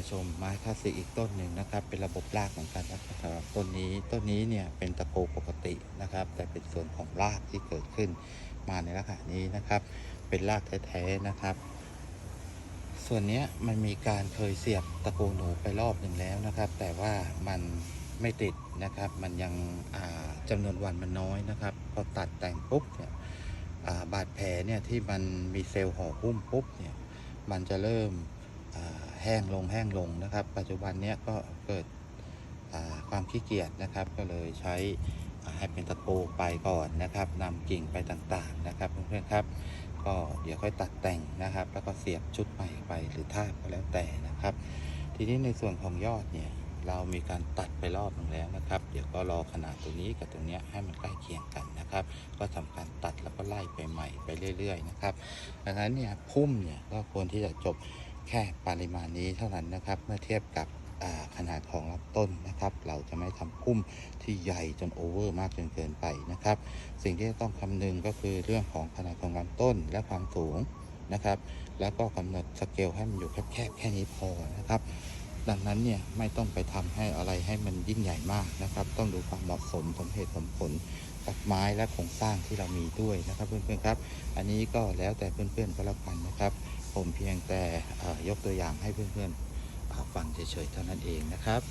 มาชมไม้คลาสสิกอีกต้นหนึ่งนะครับ เป็นระบบรากเหมือนกันนะครับต้นนี้ต้นนี้เนี่ยเป็นตะโกปกตินะครับ แต่เป็นส่วนของรากที่เกิดขึ้นมาในลักษณะนี้นะครับ เป็นรากแท้ๆนะครับ ส่วนนี้มันมีการเคยเสียบตะโกหนูไปรอบหนึ่งแล้วนะครับ แต่ว่ามันไม่ติดนะครับ มันยังอ่าจำนวนวันมันน้อยนะครับพอตัดแต่งปุ๊บเนี่ยาบาดแผลเนี่ยที่มันมีเซลล์ห่อหุ้มปุ๊บเนี่ยมันจะเริ่มา แห้งลงแห้งลงนะครับ ปัจจุบันเนี้ยก็เกิดความขี้เกียจนะครับ ก็เลยใช้ให้เป็นตะโกไปก่อนนะครับนำกิ่งไปต่างๆนะครับเพื่อนๆครับ ก็เดี๋ยวค่อยตัดแต่งนะครับ แล้วก็เสียบชุดใหม่ไปหรือทาบก็แล้วแต่นะครับ ทีนี้ในส่วนของยอดเนี่ยเรามีการตัดไปรอบนึงแล้วนะครับ เดี๋ยวก็รอขนาดตัวนี้กับตัวนี้ให้มันใกล้เคียงกันนะครับ ก็ทำการตัดแล้วก็ไล่ไปใหม่ไปเรื่อย ๆ นะครับดังนั้นเนี่ยพุ่มเนี่ยก็ควรที่จะจบ แค่ปริมาณนี้เท่านั้นนะครับ เมื่อเทียบกับขนาดของลำต้นนะครับ เราจะไม่ทำพุ่มที่ใหญ่จนโอเวอร์มากจนเกินไปนะครับ สิ่งที่ต้องคำนึงก็คือเรื่องของขนาดของลำต้นและความสูงนะครับ แล้วก็กำหนดสเกลให้มันอยู่แคบๆแค่นี้พอนะครับ ดังนั้นเนี่ยไม่ต้องไปทำให้อะไรให้มันยิ่งใหญ่มากนะครับ ต้องดูความเหมาะสมสมเหตุสมผลกับไม้และโครงสร้างที่เรามีด้วยนะครับเพื่อนๆครับ อันนี้ก็แล้วแต่เพื่อนๆก็แล้วกันนะครับ ผมเพียงแต่ยกตัวอย่างให้เพื่อนๆฟังเฉยๆเท่านั้นเองนะครับ